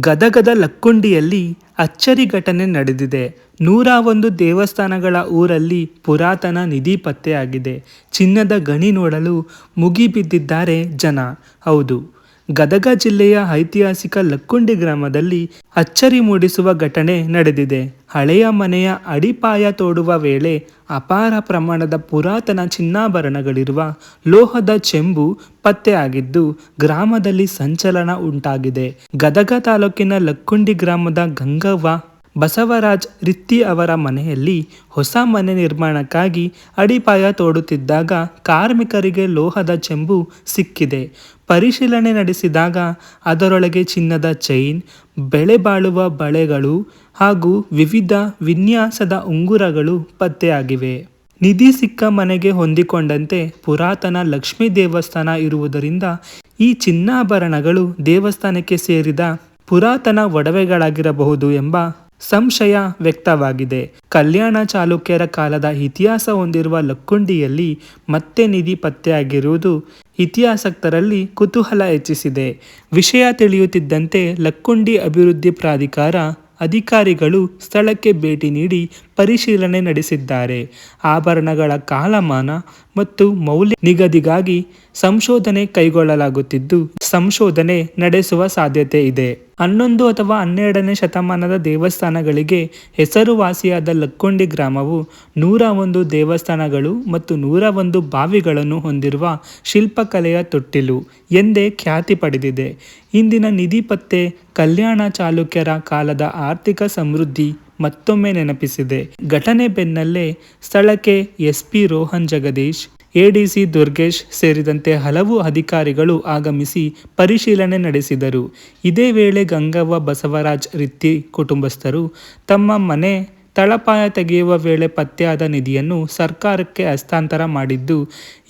ಗದಗದ ಲಕ್ಕುಂಡಿಯಲ್ಲಿ ಅಚ್ಚರಿ ಘಟನೆ ನಡೆದಿದೆ. ನೂರ ಒಂದು ದೇವಸ್ಥಾನಗಳ ಊರಲ್ಲಿ ಪುರಾತನ ನಿಧಿ ಪತ್ತೆಯಾಗಿದೆ. ಚಿನ್ನದ ಗಣಿ ನೋಡಲು ಮುಗಿಬಿದ್ದಿದ್ದಾರೆ ಜನ. ಹೌದು. ಗದಗ ಜಿಲ್ಲೆಯ ಐತಿಹಾಸಿಕ ಲಕ್ಕುಂಡಿ ಗ್ರಾಮದಲ್ಲಿ ಅಚ್ಚರಿ ಮೂಡಿಸುವ ಘಟನೆ ನಡೆದಿದೆ. ಹಳೆಯ ಮನೆಯ ಅಡಿಪಾಯ ತೋಡುವ ವೇಳೆ ಅಪಾರ ಪ್ರಮಾಣದ ಪುರಾತನ ಚಿನ್ನಾಭರಣಗಳಿರುವ ಲೋಹದ ಚೆಂಬು ಪತ್ತೆಯಾಗಿದ್ದು ಗ್ರಾಮದಲ್ಲಿ ಸಂಚಲನ ಉಂಟಾಗಿದೆ. ಗದಗ ತಾಲೂಕಿನ ಲಕ್ಕುಂಡಿ ಗ್ರಾಮದ ಗಂಗವ್ವ ಬಸವರಾಜ್ ರಿತ್ತಿ ಅವರ ಮನೆಯಲ್ಲಿ ಹೊಸ ಮನೆ ನಿರ್ಮಾಣಕ್ಕಾಗಿ ಅಡಿಪಾಯ ತೋಡುತ್ತಿದ್ದಾಗ ಕಾರ್ಮಿಕರಿಗೆ ಲೋಹದ ಚೆಂಬು ಸಿಕ್ಕಿದೆ. ಪರಿಶೀಲನೆ ನಡೆಸಿದಾಗ ಅದರೊಳಗೆ ಚಿನ್ನದ ಚೈನ್, ಬೆಳೆ ಬಾಳುವ ಬಳೆಗಳು ಹಾಗೂ ವಿವಿಧ ವಿನ್ಯಾಸದ ಉಂಗುರಗಳು ಪತ್ತೆಯಾಗಿವೆ. ನಿಧಿ ಸಿಕ್ಕ ಮನೆಗೆ ಹೊಂದಿಕೊಂಡಂತೆ ಪುರಾತನ ಲಕ್ಷ್ಮೀ ದೇವಸ್ಥಾನ ಇರುವುದರಿಂದ ಈ ಚಿನ್ನಾಭರಣಗಳು ದೇವಸ್ಥಾನಕ್ಕೆ ಸೇರಿದ ಪುರಾತನ ಒಡವೆಗಳಾಗಿರಬಹುದು ಎಂಬ ಸಂಶಯ ವ್ಯಕ್ತವಾಗಿದೆ. ಕಲ್ಯಾಣ ಚಾಲುಕ್ಯರ ಕಾಲದ ಇತಿಹಾಸ ಹೊಂದಿರುವ ಲಕ್ಕುಂಡಿಯಲ್ಲಿ ಮತ್ತೆ ನಿಧಿ ಪತ್ತೆಯಾಗಿರುವುದು ಇತಿಹಾಸಕ್ತರಲ್ಲಿ ಕುತೂಹಲ ಹೆಚ್ಚಿಸಿದೆ. ವಿಷಯ ತಿಳಿಯುತ್ತಿದ್ದಂತೆ ಲಕ್ಕುಂಡಿ ಅಭಿವೃದ್ಧಿ ಪ್ರಾಧಿಕಾರ ಅಧಿಕಾರಿಗಳು ಸ್ಥಳಕ್ಕೆ ಭೇಟಿ ನೀಡಿ ಪರಿಶೀಲನೆ ನಡೆಸಿದ್ದಾರೆ. ಆಭರಣಗಳ ಕಾಲಮಾನ ಮತ್ತು ಮೌಲ್ಯ ನಿಗದಿಗಾಗಿ ಸಂಶೋಧನೆ ಕೈಗೊಳ್ಳಲಾಗುತ್ತಿದ್ದು, ಸಂಶೋಧನೆ ನಡೆಸುವ ಸಾಧ್ಯತೆ ಇದೆ. ಹನ್ನೊಂದು ಅಥವಾ ಹನ್ನೆರಡನೇ ಶತಮಾನದ ದೇವಸ್ಥಾನಗಳಿಗೆ ಹೆಸರುವಾಸಿಯಾದ ಲಕ್ಕೊಂಡಿ ಗ್ರಾಮವು ನೂರ ಒಂದು ದೇವಸ್ಥಾನಗಳು ಮತ್ತು ನೂರ ಒಂದು ಬಾವಿಗಳನ್ನು ಹೊಂದಿರುವ ಶಿಲ್ಪಕಲೆಯ ತೊಟ್ಟಿಲು ಎಂದೇ ಖ್ಯಾತಿ ಪಡೆದಿದೆ. ಇಂದಿನ ನಿಧಿ ಪತ್ತೆ ಕಲ್ಯಾಣ ಚಾಲುಕ್ಯರ ಕಾಲದ ಆರ್ಥಿಕ ಸಮೃದ್ಧಿ ಮತ್ತೊಮ್ಮೆ ನೆನಪಿಸಿದೆ. ಘಟನೆ ಬೆನ್ನಲ್ಲೇ ಸ್ಥಳಕ್ಕೆ ಎಸ್ಪಿ ರೋಹನ್ ಜಗದೀಶ್ ಎಡಿಸಿ ದುರ್ಗೇಶ್ ಸೇರಿದಂತೆ ಹಲವು ಅಧಿಕಾರಿಗಳು ಆಗಮಿಸಿ ಪರಿಶೀಲನೆ ನಡೆಸಿದರು. ಇದೇ ವೇಳೆ ಗಂಗವ್ವ ಬಸವರಾಜ್ ರಿತ್ತಿ ಕುಟುಂಬಸ್ಥರು ತಮ್ಮ ಮನೆ ತಳಪಾಯ ತೆಗೆಯುವ ವೇಳೆ ಪತ್ತೆಯಾದ ನಿಧಿಯನ್ನು ಸರ್ಕಾರಕ್ಕೆ ಹಸ್ತಾಂತರ ಮಾಡಿದ್ದು,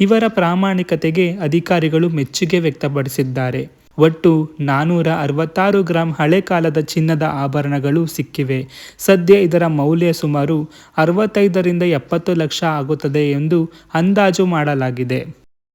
ಇವರ ಪ್ರಾಮಾಣಿಕತೆಗೆ ಅಧಿಕಾರಿಗಳು ಮೆಚ್ಚುಗೆ ವ್ಯಕ್ತಪಡಿಸಿದ್ದಾರೆ. ಒಟ್ಟು ನಾನೂರ ಅರವತ್ತಾರು ಗ್ರಾಂ ಹಳೆ ಕಾಲದ ಚಿನ್ನದ ಆಭರಣಗಳು ಸಿಕ್ಕಿವೆ. ಸದ್ಯ ಇದರ ಮೌಲ್ಯ ಸುಮಾರು ಅರವತ್ತೈದರಿಂದ ಎಪ್ಪತ್ತು ಲಕ್ಷ ಆಗುತ್ತದೆ ಎಂದು ಅಂದಾಜು ಮಾಡಲಾಗಿದೆ.